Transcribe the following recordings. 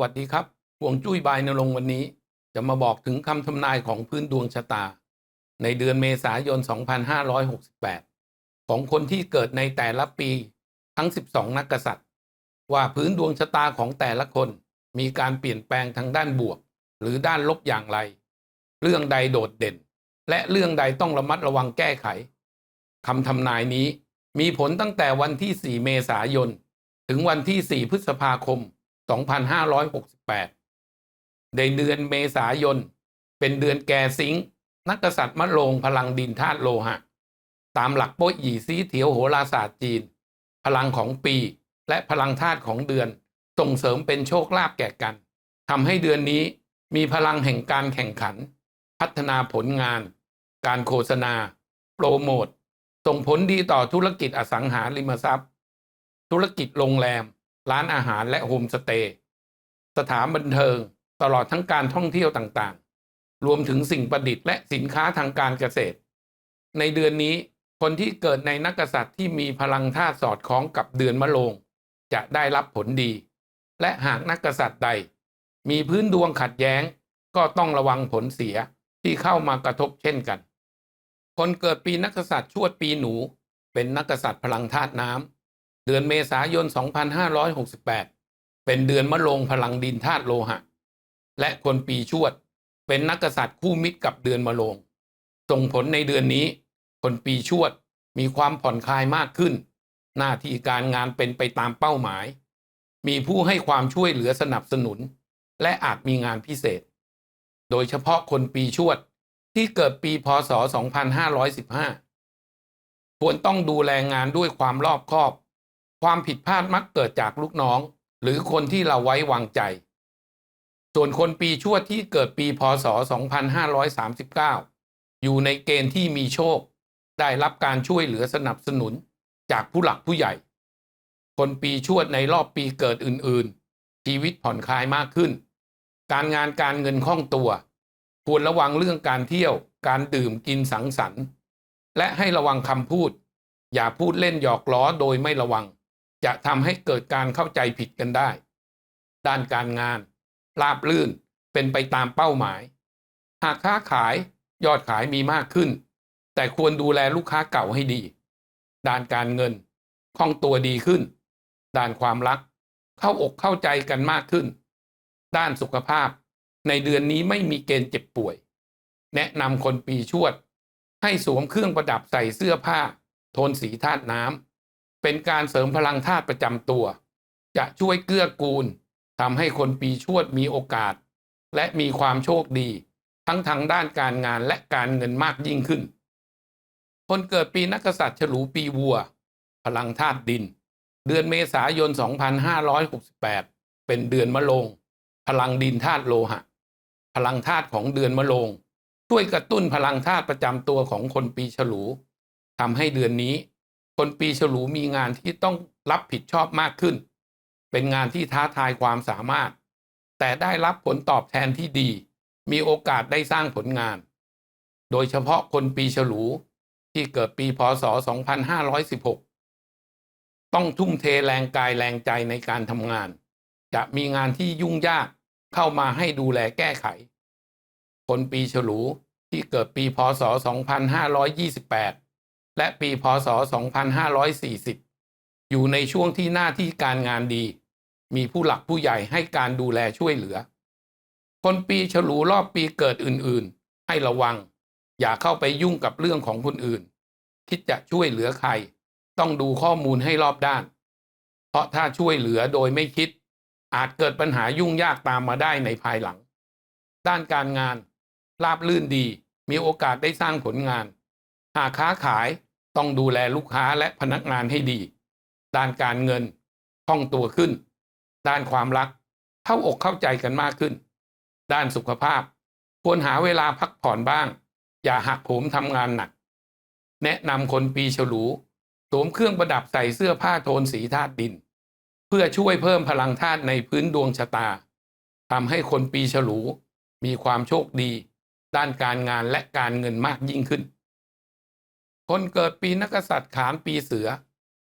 วัสดีครับห่วงจุ้ยบายนรงวันนี้ จะมาบอกถึงคำทำนายของพื้นดวงชะตา ในเดือนเมษายน 2568 ของคนที่เกิดในแต่ละปีทั้ง 12 นักกษัตริย์ ว่าพื้นดวงชะตาของแต่ละคนมีการเปลี่ยนแปลงทางด้านบวก หรือด้านลบอย่างไร เรื่องใดโดดเด่น และเรื่องใดต้องระมัดระวังแก้ไขคำทำนายนี้มีผลตั้งแต่วันที่ 4 เมษายน ถึงวันที่ 4 พฤษภาคม 2568 ในเดือนเมษายน เป็นเดือนแก่สิงห์นักกษัตริย์มะโรงพลังดินธาตุโลหะ ตามหลักโป๊ยหยีซีเถียวโหราศาสตร์จีน พลังของปีและพลังธาตุของเดือน ส่งเสริมเป็นโชคลาภแก่กันทำให้เดือนนี้มีพลังแห่งการแข่งขัน พัฒนาผลงาน การโฆษณา โปรโมทส่งผลดีต่อธุรกิจอสังหาริมทรัพย์ ธุรกิจโรงแรม ร้านอาหารและโฮมสเตย์สถานบันเทิงตลอดทั้งการท่องเที่ยวต่างๆ รวมถึงสิ่งประดิษฐ์และสินค้าทางการเกษตร ในเดือนนี้คนที่เกิดในนักษัตริย์ที่มีพลังธาตุสอดคล้องกับเดือนมะโรงจะได้รับผลดี และหากนักษัตริย์ใด มีพื้นดวงขัดแย้ง ก็ต้องระวังผลเสียที่เข้ามากระทบเช่นกัน คนเกิดปีนักษัตริย์ชวดปีหนู เป็นนักกษัตริย์พลังธาตุน้ำ เดือนเมษายน 2568 เป็นเดือนมะโรงพลังดินธาตุโลหะ และคนปีชวด เป็นนักกษัตริย์คู่มิตรกับเดือนมะโรงส่งผลในเดือนนี้ คนปีชวดมีความผ่อนคลายมากขึ้น หน้าที่การงานเป็นไปตามเป้าหมาย มีผู้ให้ความช่วยเหลือสนับสนุน และอาจมีงานพิเศษ โดยเฉพาะคนปีชวดที่เกิดปีพศ 2515 ควรต้องดูแลงานด้วยความรอบคอบ ความผิดพลาดมักเกิดจากลูกน้อง หรือคนที่เราไว้วางใจ ส่วนคนปีชวดที่เกิดปีพศ 2539 อยู่ในเกณฑ์ที่มีโชค ได้รับการช่วยเหลือสนับสนุนจากผู้หลักผู้ใหญ่ คนปีชวดในรอบปีเกิดอื่นๆ ชีวิตผ่อนคลายมากขึ้น การงานการเงินคล่องตัว ควรระวังเรื่องการเที่ยว การดื่มกินสังสรรค์ และให้ระวังคำพูด อย่าพูดเล่นหยอกล้อโดยไม่ระวัง จะทำให้เกิดการเข้าใจผิดกันได้ ด้านการงานราบลื่นเป็นไปตามเป้าหมาย หากค้าขายยอดขายมีมากขึ้น แต่ควรดูแลลูกค้าเก่าให้ดี ด้านการเงินคล่องตัวดีขึ้น ด้านความรัก เข้าอกเข้าใจกันมากขึ้น ด้านสุขภาพ ในเดือนนี้ไม่มีเกณฑ์เจ็บป่วย แนะนำคนปีชวด ให้สวมเครื่องประดับใส่เสื้อผ้า โทนสีธาตุน้ำ เป็นการเสริมพลังธาตุประจำตัว จะช่วยเกื้อกูลทำให้คนปีชวดมีโอกาส และมีความโชคดี ทั้งทางด้านการงานและการเงินมากยิ่งขึ้น คนเกิดปีนักษัตริย์ฉลูปีวัว พลังธาตุดิน เดือนเมษายน 2568 เป็นเดือนมะโรงพลังดินธาตุโลหะ พลังธาตุของเดือนมะโรงช่วยกระตุ้นพลังธาตุประจำตัวของคนปีฉลูทำให้เดือนนี้ คนปีฉลูมีงานที่ต้องรับผิดชอบมากขึ้น เป็นงานที่ท้าทายความสามารถ แต่ได้รับผลตอบแทนที่ดี มีโอกาสได้สร้างผลงาน โดยเฉพาะคนปีฉลูที่เกิดปีพศ 2516 ต้องทุ่มเทแรงกายแรงใจในการทำงาน จะมีงานที่ยุ่งยากเข้ามาให้ดูแลแก้ไข คนปีฉลูที่เกิดปีพศ 2528 และปีพศ 2540 อยู่ในช่วงที่หน้าที่การงานดี มีผู้หลักผู้ใหญ่ให้การดูแลช่วยเหลือ คนปีฉลูรอบปีเกิดอื่นๆ ให้ระวัง อย่าเข้าไปยุ่งกับเรื่องของคนอื่น คิดจะช่วยเหลือใคร ต้องดูข้อมูลให้รอบด้าน เพราะถ้าช่วยเหลือโดยไม่คิด อาจเกิดปัญหายุ่งยากตามมาได้ในภายหลัง ด้านการงาน ราบลื่นดี มีโอกาสได้สร้างผลงาน หากค้าขาย ต้องดูแลลูกค้าและพนักงานให้ดี ด้านการเงินคล่องตัวขึ้น ด้านความรัก เข้าอกเข้าใจกันมากขึ้น ด้านสุขภาพ ควรหาเวลาพักผ่อนบ้าง อย่าหักโหมทำงานหนัก แนะนำคนปีฉลูสวมเครื่องประดับใส่เสื้อผ้าโทนสีธาตุดิน เพื่อช่วยเพิ่มพลังธาตุในพื้นดวงชะตาทำให้คนปีฉลูมีความโชคดี ด้านการงานและการเงินมากยิ่งขึ้น คนเกิดปีนักษัตริย์ขานปีเสือ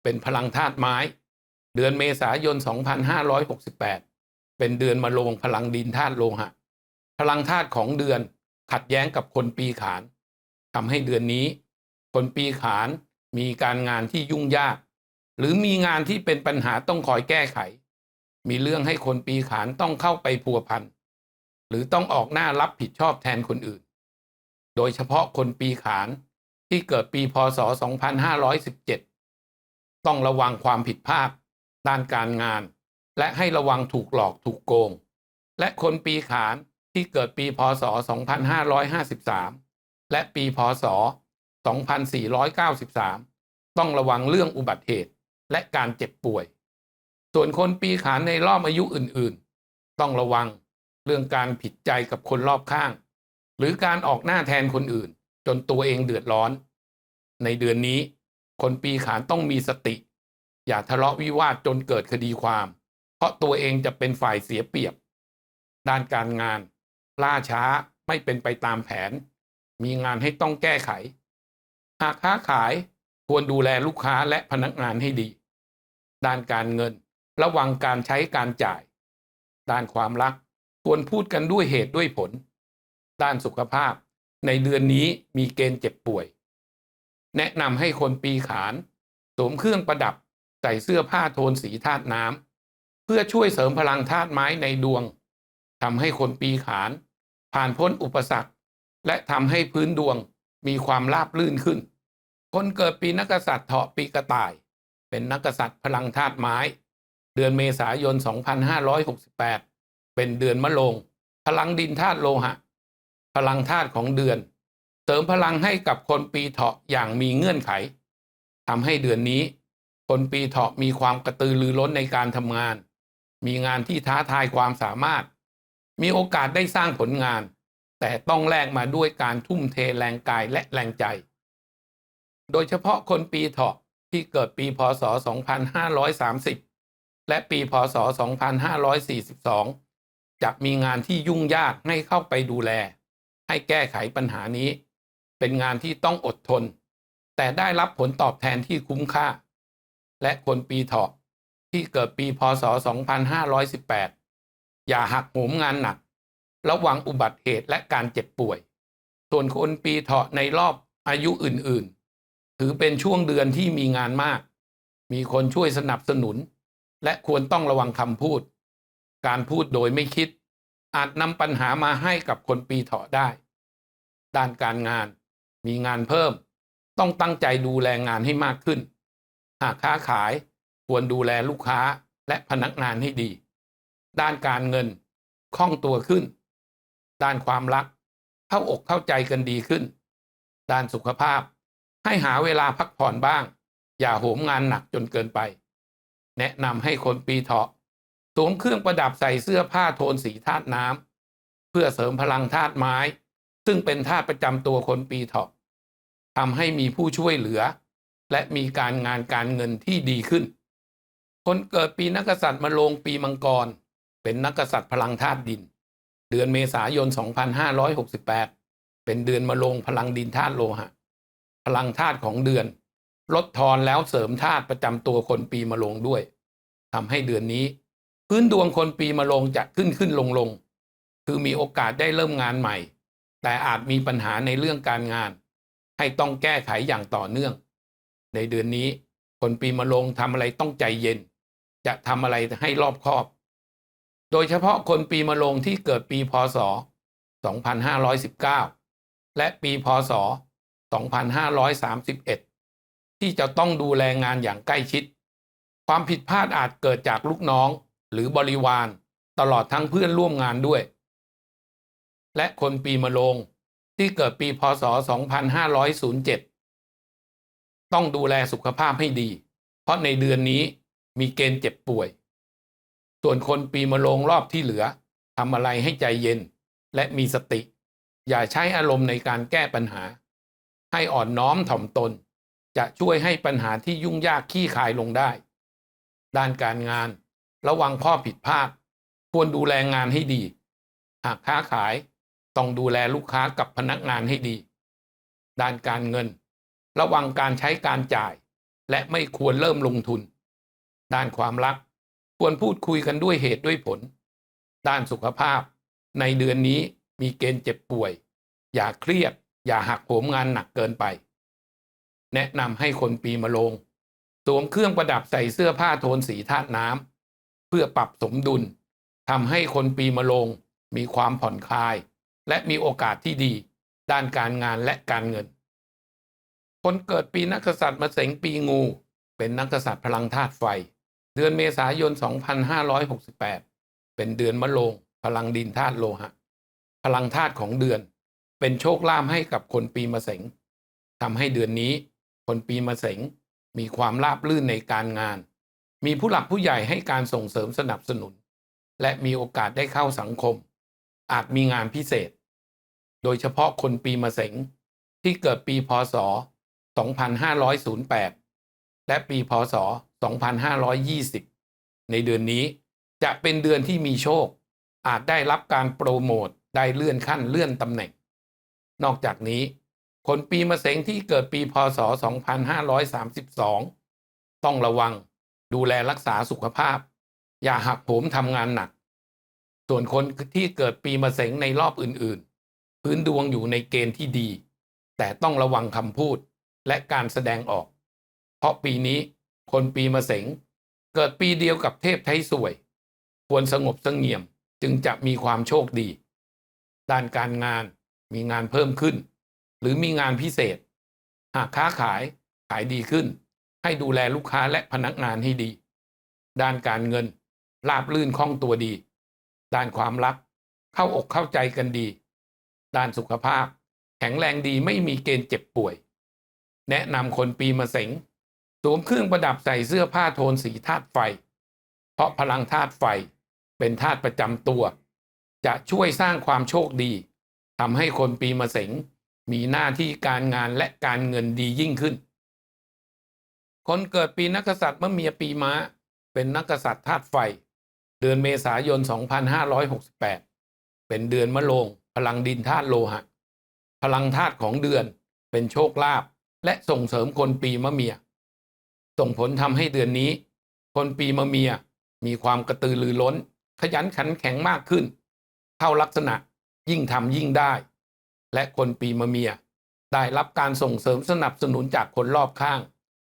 เป็นพลังธาตุไม้ เดือนเมษายน 2568 เป็นเดือนมะโรงพลังดินธาตุโลหะ พลังธาตุของเดือนขัดแย้งกับคนปีขานทำให้เดือนนี้ คนปีขานมีการงานที่ยุ่งยาก หรือมีงานที่เป็นปัญหาต้องคอยแก้ไข มีเรื่องให้คนปีขานต้องเข้าไปพัวพันหรือต้องออกหน้ารับผิดชอบแทนคนอื่น โดยเฉพาะคนปีขาน ที่เกิดปีพศ 2517 ต้องระวังความผิดพลาดด้านการงาน และให้ระวังถูกหลอกถูกโกง และคนปีขานที่เกิดปีพศ 2553 และปีพศ 2493 ต้องระวังเรื่องอุบัติเหตุและการเจ็บป่วย ส่วนคนปีขานในรอบอายุอื่นๆ ต้องระวังเรื่องการผิดใจกับคนรอบข้าง หรือการออกหน้าแทนคนอื่น จนตัวเองเดือดร้อน ในเดือนนี้ คนปีขานต้องมีสติ อย่าทะเลาะวิวาทจนเกิดคดีความ เพราะตัวเองจะเป็นฝ่ายเสียเปรียบ ด้านการงาน ล่าช้าไม่เป็นไปตามแผน มีงานให้ต้องแก้ไข หากค้าขายควรดูแลลูกค้าและพนักงานให้ดี ด้านการเงิน ระวังการใช้การจ่าย ด้านความรักควรพูดกันด้วยเหตุด้วยผล ด้านสุขภาพ ในเดือนนี้มีเกณฑ์เจ็บป่วย แนะนำให้คนปีขานสวมเครื่องประดับใส่เสื้อผ้าโทนสีธาตุน้ำเพื่อช่วยเสริมพลังธาตุไม้ในดวงทำให้คนปีขาน ผ่านพ้นอุปสรรค และทำให้พื้นดวงมีความราบลื่นขึ้น คนเกิดปีนักษัตริย์เถาะปีกระต่าย เป็นนักษัตริย์พลังธาตุไม้ เดือนเมษายน 2568 เป็นเดือนมะโรงพลังดินธาตุโลหะ พลังธาตุของเดือน เสริมพลังให้กับคนปีเถาะอย่างมีเงื่อนไขทำให้เดือนนี้ คนปีเถาะมีความกระตือรือร้นในการทำงาน มีงานที่ท้าทายความสามารถ มีโอกาสได้สร้างผลงาน แต่ต้องแลกมาด้วยการทุ่มเทแรงกายและแรงใจ โดยเฉพาะคนปีเถาะที่เกิดปีพศ 2530 และปีพศ 2542 จะมีงานที่ยุ่งยากให้เข้าไปดูแล ให้แก้ไขปัญหานี้ เป็นงานที่ต้องอดทน แต่ได้รับผลตอบแทนที่คุ้มค่า และคนปีเถาะที่เกิดปีพศ 2518 อย่าหักโหมงานหนัก ระวังอุบัติเหตุและการเจ็บป่วย ส่วนคนปีเถาะในรอบอายุอื่นๆ ถือเป็นช่วงเดือนที่มีงานมาก มีคนช่วยสนับสนุน และควรต้องระวังคำพูด การพูดโดยไม่คิด อาจนำปัญหามาให้กับคนปีเถาะได้ ด้านการงานมีงานเพิ่ม ต้องตั้งใจดูแลงานให้มากขึ้น หากค้าขายควรดูแลลูกค้าและพนักงานให้ดี ด้านการเงินคล่องตัวขึ้น ด้านความรัก เข้าอกเข้าใจกันดีขึ้น ด้านสุขภาพ ให้หาเวลาพักผ่อนบ้าง อย่าโหมงานหนักจนเกินไป แนะนำให้คนปีเถาะ สวมเครื่องประดับใส่เสื้อผ้าโทนสีธาตุน้ำเพื่อเสริมพลังธาตุไม้ ซึ่งเป็นธาตุประจำตัวคนปีเถาะทำให้มีผู้ช่วยเหลือ และมีการงานการเงินที่ดีขึ้น คนเกิดปีนักษัตริย์มาลงปีมังกร เป็นนักษัตริย์พลังธาตุดิน เดือนเมษายน 2568 เป็นเดือนมะลงพลังดินธาตุโลหะ พลังธาตุของเดือน ลดทอนแล้วเสริมธาตุประจำตัวคนปีมะลงด้วยทำให้เดือนนี้ พื้นดวงคนปีมะลงจะขึ้นขึ้นลงลงคือมีโอกาสได้เริ่มงานใหม่ แต่อาจมีปัญหาในเรื่องการงาน ให้ต้องแก้ไขอย่างต่อเนื่อง ในเดือนนี้คนปีมะลงทำอะไรต้องใจเย็น จะทำอะไรให้รอบคอบ โดยเฉพาะคนปีมะลงที่เกิดปีพศ 2519 และปีพศ 2531 ที่จะต้องดูแลงานอย่างใกล้ชิด ความผิดพลาดอาจเกิดจากลูกน้อง หรือบริวารตลอดทั้งเพื่อนร่วมงานด้วย และคนปีมะโรงที่เกิดปีพศ 2507 ต้องดูแลสุขภาพให้ดี เพราะในเดือนนี้มีเกณฑ์เจ็บป่วย ส่วนคนปีมะโรงรอบที่เหลือทำอะไรให้ใจเย็น และมีสติ อย่าใช้อารมณ์ในการแก้ปัญหา ให้อ่อนน้อมถ่อมตน จะช่วยให้ปัญหาที่ยุ่งยากขี้คายลงได้ ด้านการงาน ระวังข้อผิดพลาด ควรดูแลงานให้ดี หากค้าขายต้องดูแลลูกค้ากับพนักงานให้ดี ด้านการเงิน ระวังการใช้การจ่าย และไม่ควรเริ่มลงทุน ด้านความรัก ควรพูดคุยกันด้วยเหตุด้วยผล ด้านสุขภาพ ในเดือนนี้มีเกณฑ์เจ็บป่วย อย่าเครียด อย่าหักโหมงานหนักเกินไป แนะนำให้คนปีมะโรงสวมเครื่องประดับใส่เสื้อผ้าโทนสีธาตุน้ำ เพื่อปรับสมดุลทำให้คนปีมะโรงมีความผ่อนคลาย และมีโอกาสที่ดี ด้านการงานและการเงิน คนเกิดปีนักษัตริย์มะเสงปีงู เป็นนักกษัตริย์พลังธาตุไฟ เดือนเมษายน 2568 เป็นเดือนมะโรงพลังดินธาตุโลหะ พลังธาตุของเดือน เป็นโชคลาภให้กับคนปีมะเสงทำให้เดือนนี้ คนปีมะเสงมีความราบรื่นในการงาน มีผู้หลักผู้ใหญ่ให้การส่งเสริมสนับสนุน และมีโอกาสได้เข้าสังคม อาจมีงานพิเศษ โดยเฉพาะคนปีมะเสงที่เกิดปีพศ 2508 และปีพศ 2520 ในเดือนนี้จะเป็นเดือนที่มีโชค อาจได้รับการโปรโมทได้เลื่อนขั้นเลื่อนตำแหน่ง นอกจากนี้ คนปีมะเสงที่เกิดปีพศ 2532 ต้องระวัง ดูแลรักษาสุขภาพ อย่าหักโหมทำงานหนัก ส่วนคนที่เกิดปีมะเสงในรอบอื่นๆ พื้นดวงอยู่ในเกณฑ์ที่ดี แต่ต้องระวังคำพูดและการแสดงออก เพราะปีนี้คนปีมะเสงเกิดปีเดียวกับเทพไทยสวย ควรสงบสงเงียมจึงจะมีความโชคดี ด้านการงานมีงานเพิ่มขึ้น หรือมีงานพิเศษ หากค้าขายขายดีขึ้น ให้ดูแลลูกค้าและพนักงานให้ดี ด้านการเงิน ราบลื่นคล่องตัวดี ด้านความรัก เข้าอกเข้าใจกันดี ด้านสุขภาพ แข็งแรงดีไม่มีเกณฑ์เจ็บป่วย แนะนำคนปีมะเสงสวมเครื่องประดับใส่เสื้อผ้าโทนสีธาตุไฟ เพราะพลังธาตุไฟเป็นธาตุประจำตัว จะช่วยสร้างความโชคดีทำให้คนปีมะเสงมีหน้าที่การงานและการเงินดียิ่งขึ้น คนเกิดปีนักกษัตริย์มะเมียปีม้า เป็นนักกษัตริย์ธาตุไฟ เดือนเมษายน 2568 เป็นเดือนมะโรงพลังดินธาตุโลหะ พลังธาตุของเดือนเป็นโชคลาภและส่งเสริมคนปีมะเมีย ส่งผลทำให้เดือนนี้ คนปีมะเมียมีความกระตือรือร้น ขยันขันแข็งมากขึ้น เข้าลักษณะยิ่งทำยิ่งได้ และคนปีมะเมีย ได้รับการส่งเสริมสนับสนุนจากคนรอบข้าง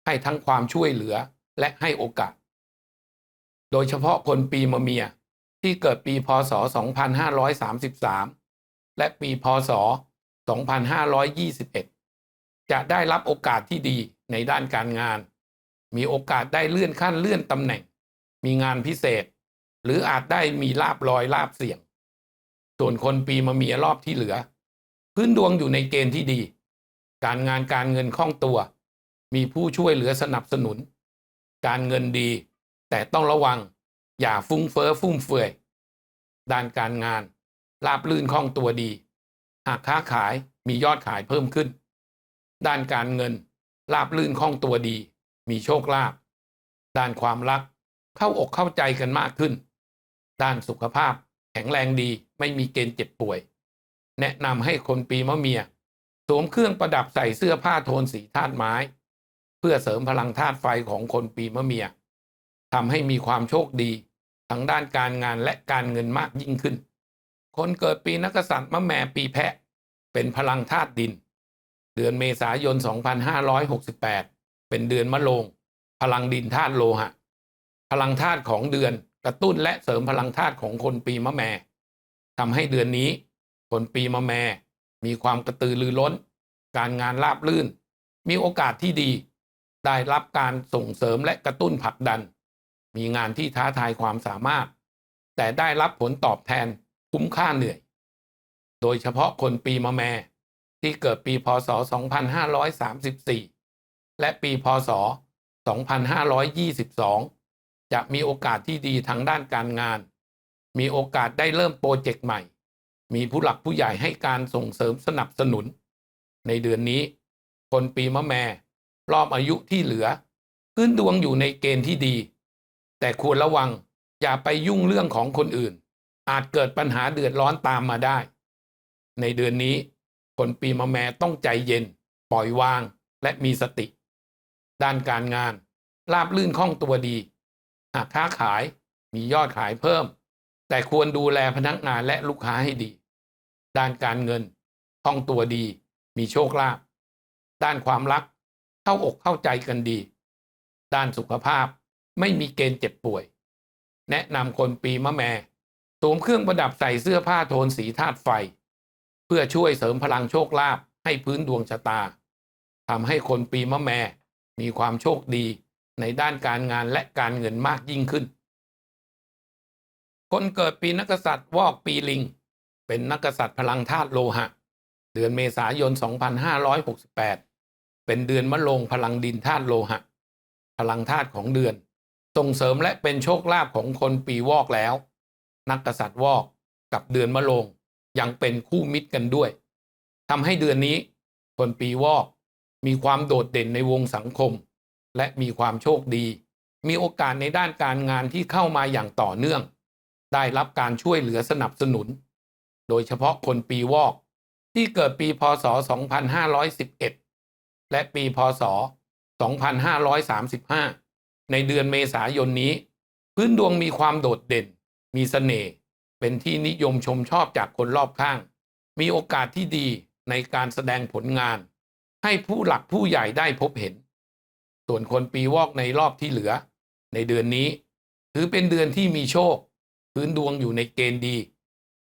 ให้ทั้งความช่วยเหลือและให้โอกาส โดยเฉพาะคนปีมะเมียที่เกิดปีพศ 2533 และปีพศ 2521 จะได้รับโอกาสที่ดีในด้านการงาน มีโอกาสได้เลื่อนขั้นเลื่อนตำแหน่ง มีงานพิเศษ หรืออาจได้มีลาบลอยลาบเสี่ยง ส่วนคนปีมะเมียรอบที่เหลือ พื้นดวงอยู่ในเกณฑ์ที่ดี การงานการเงินคล่องตัว มีผู้ช่วยเหลือสนับสนุน การเงินดี แต่ต้องระวัง อย่าฟุ้งเฟ้อฟุ่มเฟือย ด้านการงานราบลื่นคล่องตัวดี หากค้าขายมียอดขายเพิ่มขึ้น ด้านการเงินราบลื่นคล่องตัวดี มีโชคลาภด้านความรักเข้าอกเข้าใจกันมากขึ้น ด้านสุขภาพแข็งแรงดีไม่มีเกณฑ์เจ็บป่วย แนะนำให้คนปีมะเมีย สวมเครื่องประดับใส่เสื้อผ้าโทนสีธาตุไม้ เพื่อเสริมพลังธาตุไฟของคนปีมะเมียทำให้มีความโชคดีทั้งด้านการงานและการเงินมากยิ่งขึ้น คนเกิดปีนักกษัตริย์มะแม่ปีแพะ เป็นพลังธาตุดิน เดือนเมษายน 2568 เป็นเดือนมะโรงพลังดินธาตุโลหะ พลังธาตุของเดือนกระตุ้นและเสริมพลังธาตุของคนปีมะแม่ทำให้เดือนนี้ คนปีมะแม่มีความกระตือรือร้น การงานราบรื่น มีโอกาสที่ดี ได้รับการส่งเสริมและกระตุ้นผลักดัน มีงานที่ท้าทายความสามารถ แต่ได้รับผลตอบแทนคุ้มค่าเหนื่อย โดยเฉพาะคนปีมะแม ที่เกิดปีพศ 2534 และปีพศ 2522 จะมีโอกาสที่ดีทางด้านการงาน มีโอกาสได้เริ่มโปรเจกต์ใหม่ มีผู้หลักผู้ใหญ่ให้การส่งเสริมสนับสนุน ในเดือนนี้ คนปีมะแม่ รอบอายุที่เหลือ พื้นดวงอยู่ในเกณฑ์ที่ดี แต่ควรระวังอย่าไปยุ่งเรื่องของคนอื่น อาจเกิดปัญหาเดือดร้อนตามมาได้ ในเดือนนี้ คนปีมะแม่ต้องใจเย็น ปล่อยวาง และมีสติ ด้านการงานราบลื่นคล่องตัวดี หากค้าขายมียอดขายเพิ่ม แต่ควรดูแลพนักงานและลูกค้าให้ดี ด้านการเงินคล่องตัวดี มีโชคลาภด้านความรัก เข้าอกเข้าใจกันดี ด้านสุขภาพไม่มีเกณฑ์เจ็บป่วย แนะนำคนปีมะแม่สวมเครื่องประดับใส่เสื้อผ้าโทนสีธาตุไฟ เพื่อช่วยเสริมพลังโชคลาภให้พื้นดวงชะตาทำให้คนปีมะแม่มีความโชคดีในด้านการงานและการเงินมากยิ่งขึ้น คนเกิดปีนักษัตริย์วอกปีลิง เป็นนักษัตริย์พลังธาตุโลหะ เดือนเมษายน 2568 เป็นเดือนมะโรงพลังดินธาตุโลหะ พลังธาตุของเดือน ส่งเสริมและเป็นโชคลาภของคนปีวอกแล้ว นักกษัตริย์วอกกับเดือนมะโรงยังเป็นคู่มิตรกันด้วยทำให้เดือนนี้ คนปีวอกมีความโดดเด่นในวงสังคม และมีความโชคดี มีโอกาสในด้านการงานที่เข้ามาอย่างต่อเนื่อง ได้รับการช่วยเหลือสนับสนุน โดยเฉพาะคนปีวอกที่เกิดปีพศ 2511 และปีพศ 2535 ในเดือนเมษายนนี้ พื้นดวงมีความโดดเด่น มีเสน่ห์เป็นที่นิยมชมชอบจากคนรอบข้าง มีโอกาสที่ดีในการแสดงผลงาน ให้ผู้หลักผู้ใหญ่ได้พบเห็น ส่วนคนปีวอกในรอบที่เหลือ ในเดือนนี้ ถือเป็นเดือนที่มีโชค พื้นดวงอยู่ในเกณฑ์ดี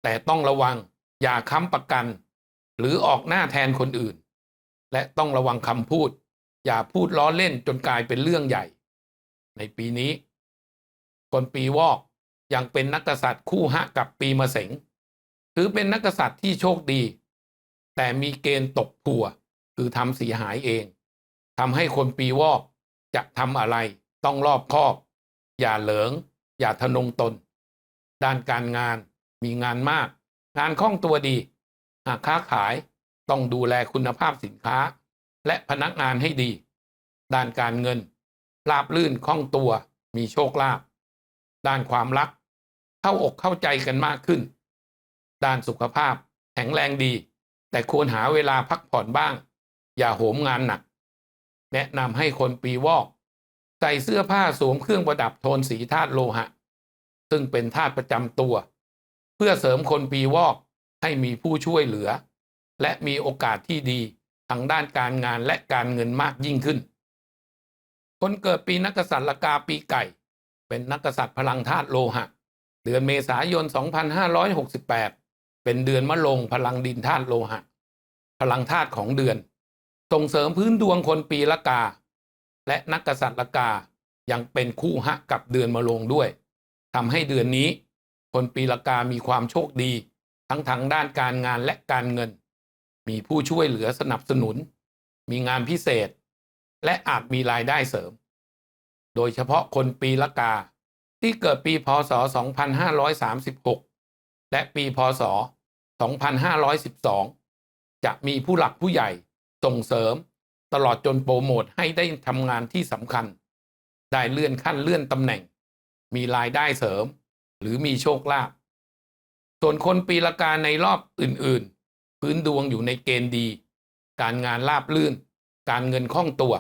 แต่ต้องระวังอย่าค้ำประกัน หรือออกหน้าแทนคนอื่น และต้องระวังคำพูด อย่าพูดล้อเล่นจนกลายเป็นเรื่องใหญ่ ในปีนี้ คนปีวอกยังเป็นนักกษัตริย์คู่ฮะกับปีมะเสงถือเป็นนักกษัตริย์ที่โชคดี แต่มีเกณฑ์ตกผัวคือทำเสียหายเองทำให้คนปีวอกจะทำอะไรต้องรอบคอบ อย่าเหลิง อย่าทะนงตน ด้านการงานมีงานมาก งานคล่องตัวดีหากค้าขาย ต้องดูแลคุณภาพสินค้า และพนักงานให้ดี ด้านการเงินราบลื่นคล่องตัว มีโชคลาภ ด้านความรัก เข้าอกเข้าใจกันมากขึ้น ด้านสุขภาพ แข็งแรงดี แต่ควรหาเวลาพักผ่อนบ้าง อย่าโหมงานหนัก แนะนำให้คนปีวอก ใส่เสื้อผ้าสวมเครื่องประดับโทนสีธาตุโลหะ ซึ่งเป็นธาตุประจำตัว เพื่อเสริมคนปีวอกให้มีผู้ช่วยเหลือ และมีโอกาสที่ดีทางด้านการงานและการเงินมากยิ่งขึ้น คนเกิดปีนักษัตริย์ละกาปีไก่ เป็นนักษัตริย์พลังธาตุโลหะ เดือนเมษายน 2568 เป็นเดือนมะโรงพลังดินธาตุโลหะ พลังธาตุของเดือน ส่งเสริมพื้นดวงคนปีละกา และนักษัตริย์ละกายังเป็นคู่ฮะกับเดือนมะโรงด้วยทำให้เดือนนี้ คนปีละกามีความโชคดี ทั้งทางด้านการงานและการเงิน มีผู้ช่วยเหลือสนับสนุน มีงานพิเศษ และอาจมีรายได้เสริม โดยเฉพาะคนปีละกา ที่เกิดปีพศ 2536 และปีพศ 2512 จะมีผู้หลักผู้ใหญ่ส่งเสริม ตลอดจนโปรโมทให้ได้ทำงานที่สำคัญ ได้เลื่อนขั้นเลื่อนตำแหน่ง มีรายได้เสริม หรือมีโชคลาภส่วนคนปีละกาในรอบอื่นๆ พื้นดวงอยู่ในเกณฑ์ดี การงานราบลื่น การเงินคล่องตัว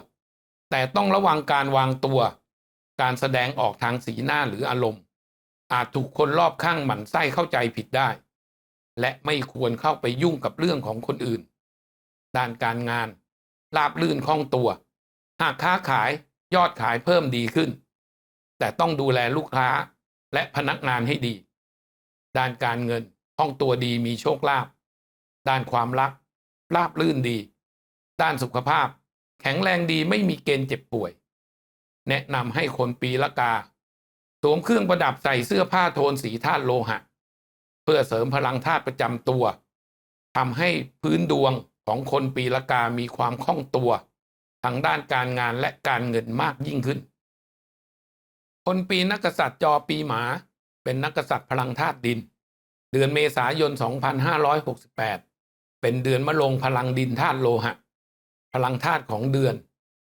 แต่ต้องระวังการวางตัว การแสดงออกทางสีหน้าหรืออารมณ์ อาจถูกคนรอบข้างหมั่นไส้เข้าใจผิดได้ และไม่ควรเข้าไปยุ่งกับเรื่องของคนอื่น ด้านการงานราบลื่นคล่องตัว หากค้าขายยอดขายเพิ่มดีขึ้น แต่ต้องดูแลลูกค้าและพนักงานให้ดี ด้านการเงินคล่องตัวดีมีโชคลาภ ด้านความรักราบลื่นดี ด้านสุขภาพ แข็งแรงดีไม่มีเกณฑ์เจ็บป่วย แนะนำให้คนปีละกา สวมเครื่องประดับใส่เสื้อผ้าโทนสีธาตุโลหะ เพื่อเสริมพลังธาตุประจำตัวทำให้พื้นดวงของคนปีละกามีความคล่องตัวทางด้านการงานและการเงินมากยิ่งขึ้น คนปีนักษัตริย์จอปีหมา เป็นนักกษัตริย์พลังธาตุดิน เดือนเมษายน 2568 เป็นเดือนมะโรงพลังดินธาตุโลหะ พลังธาตุของเดือน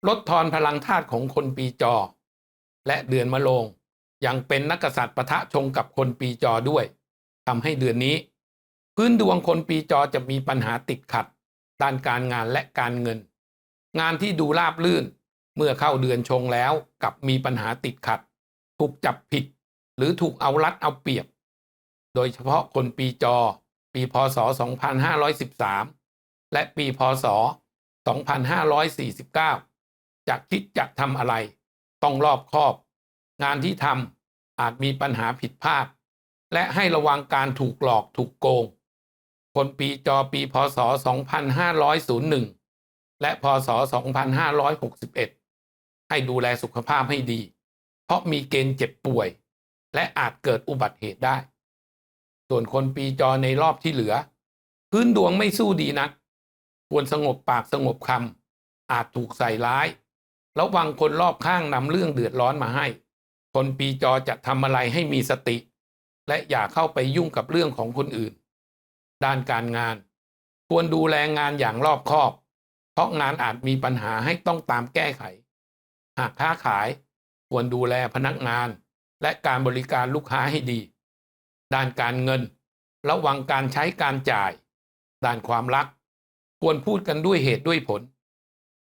ลดทอนพลังธาตุของคนปีจอ และเดือนมะโรงยังเป็นนักกษัตริย์ปะทะชงกับคนปีจอด้วยทำให้เดือนนี้ พื้นดวงคนปีจอจะมีปัญหาติดขัด ด้านการงานและการเงิน งานที่ดูราบลื่นเมื่อเข้าเดือนชงแล้วกับมีปัญหาติดขัด ถูกจับผิด หรือถูกเอารัดเอาเปรียบ โดยเฉพาะคนปีจอ ปีพศ 2513 และปีพศ 2549จะคิดจะทำอะไร ต้องรอบคอบ งานที่ทำอาจมีปัญหาผิดพลาด และให้ระวังการถูกหลอกถูกโกง คนปีจอปีพศ 2501 และพศ 2561 ให้ดูแลสุขภาพให้ดี เพราะมีเกณฑ์เจ็บป่วย และอาจเกิดอุบัติเหตุได้ ส่วนคนปีจอในรอบที่เหลือ พื้นดวงไม่สู้ดีนัก ควรสงบปากสงบคำอาจถูกใส่ร้ายระวังคนรอบข้างนำเรื่องเดือดร้อนมาให้ คนปีจอจะทำอะไรให้มีสติ และอย่าเข้าไปยุ่งกับเรื่องของคนอื่น ด้านการงาน ควรดูแลงานอย่างรอบคอบ เพราะงานอาจมีปัญหาให้ต้องตามแก้ไข หากค้าขาย ควรดูแลพนักงาน และการบริการลูกค้าให้ดี ด้านการเงิน ระวังการใช้การจ่าย ด้านความรัก ควรพูดกันด้วยเหตุด้วยผล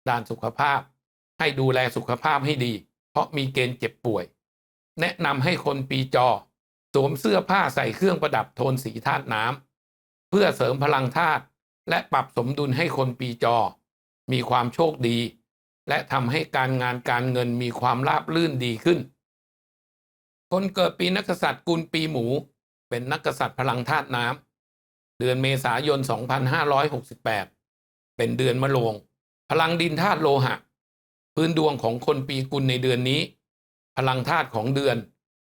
ด้านสุขภาพ ให้ดูแลสุขภาพให้ดี เพราะมีเกณฑ์เจ็บป่วย แนะนำให้คนปีจอ สวมเสื้อผ้าใส่เครื่องประดับโทนสีธาตุน้ำเพื่อเสริมพลังธาตุและปรับสมดุลให้คนปีจอ มีความโชคดี และทำให้การงานการเงินมีความราบรื่นดีขึ้น คนเกิดปีนักษัตริย์กุลปีหมู เป็นนักษัตริย์พลังธาตุน้ำเดือนเมษายน 2568 เป็นเดือนมะโรงพลังดินธาตุโลหะ พื้นดวงของคนปีกุลในเดือนนี้ พลังธาตุของเดือน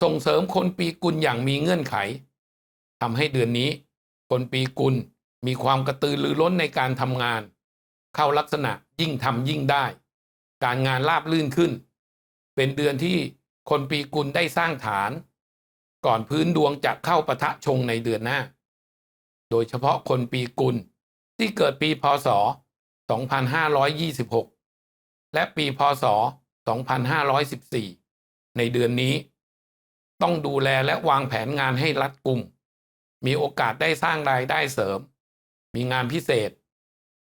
ส่งเสริมคนปีกุลอย่างมีเงื่อนไขทำให้เดือนนี้ คนปีกุลมีความกระตือรือร้นในการทำงาน เข้าลักษณะยิ่งทำยิ่งได้ การงานราบลื่นขึ้น เป็นเดือนที่คนปีกุลได้สร้างฐาน ก่อนพื้นดวงจะเข้าปะทะชงในเดือนหน้า โดยเฉพาะคนปีกุลที่เกิดปีพศ 2526 และปีพศ 2514 ในเดือนนี้ ต้องดูแลและวางแผนงานให้รัดกุม มีโอกาสได้สร้างรายได้เสริม มีงานพิเศษ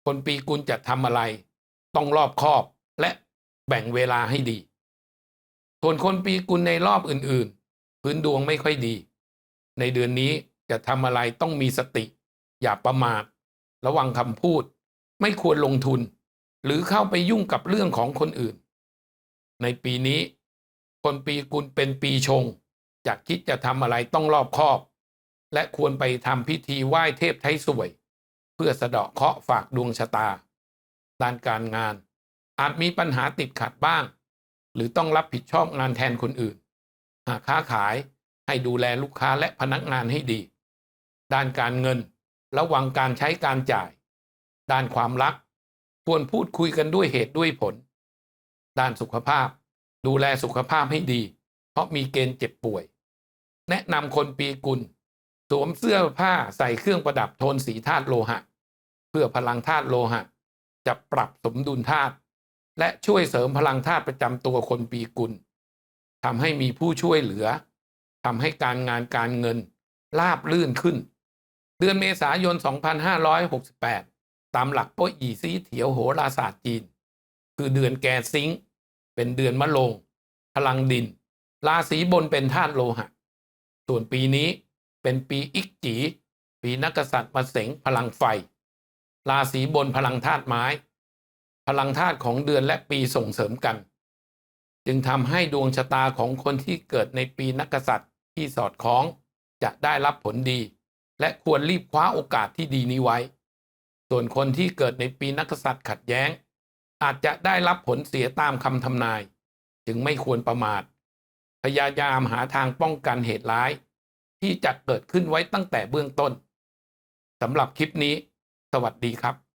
คนปีกุลจะทำอะไร ต้องรอบคอบและแบ่งเวลาให้ดีส่วนคนปีกุลในรอบอื่น พื้นดวงไม่ค่อยดี ในเดือนนี้จะทำอะไรต้องมีสติ อย่าประมาทระวังคำพูด ไม่ควรลงทุน หรือเข้าไปยุ่งกับเรื่องของคนอื่น ในปีนี้ คนปีกุลเป็นปีชงจะคิดจะทำอะไรต้องรอบคอบ และควรไปทำพิธีไหว้เทพไทยสวย เพื่อสะเดาะเคราะห์ฝากดวงชะตาด้านการงานอาจมีปัญหาติดขัดบ้าง หรือต้องรับผิดชอบงานแทนคนอื่น ค้าขายให้ดูแลลูกค้าและพนักงานให้ดี ด้านการเงิน ระวังการใช้การจ่าย ด้านความรัก ควรพูดคุยกันด้วยเหตุด้วยผล ด้านสุขภาพ ดูแลสุขภาพให้ดี เพราะมีเกณฑ์เจ็บป่วย แนะนำคนปีกุล สวมเสื้อผ้าใส่เครื่องประดับโทนสีธาตุโลหะ เพื่อพลังธาตุโลหะ จะปรับสมดุลธาตุและช่วยเสริมพลังธาตุประจำตัวคนปีกุล ทำให้มีผู้ช่วยเหลือทำให้การงานการเงินราบลื่นขึ้น เดือนเมษายน 2568 ตามหลักโป้อีซีเถียวโหราศาสตร์จีน คือเดือนแกซิงเป็นเดือนมะโรงพลังดิน ราศีบนเป็นธาตุโลหะ ส่วนปีนี้เป็นปีอิกจี ปีนักกษัตริย์มาเสงพลังไฟ ราศีบนพลังธาตุไม้ พลังธาตุของเดือนและปีส่งเสริมกัน จึงทำให้ดวงชะตาของคนที่เกิดในปีนักษัตริย์ที่สอดคล้องจะได้รับผลดี และควรรีบคว้าโอกาสที่ดีนี้ไว้ ส่วนคนที่เกิดในปีนักกษัตริย์ขัดแย้ง อาจจะได้รับผลเสียตามคำทำนาย จึงไม่ควรประมาท พยายามหาทางป้องกันเหตุร้าย ที่จะเกิดขึ้นไว้ตั้งแต่เบื้องต้นสำหรับคลิปนี้ สวัสดีครับ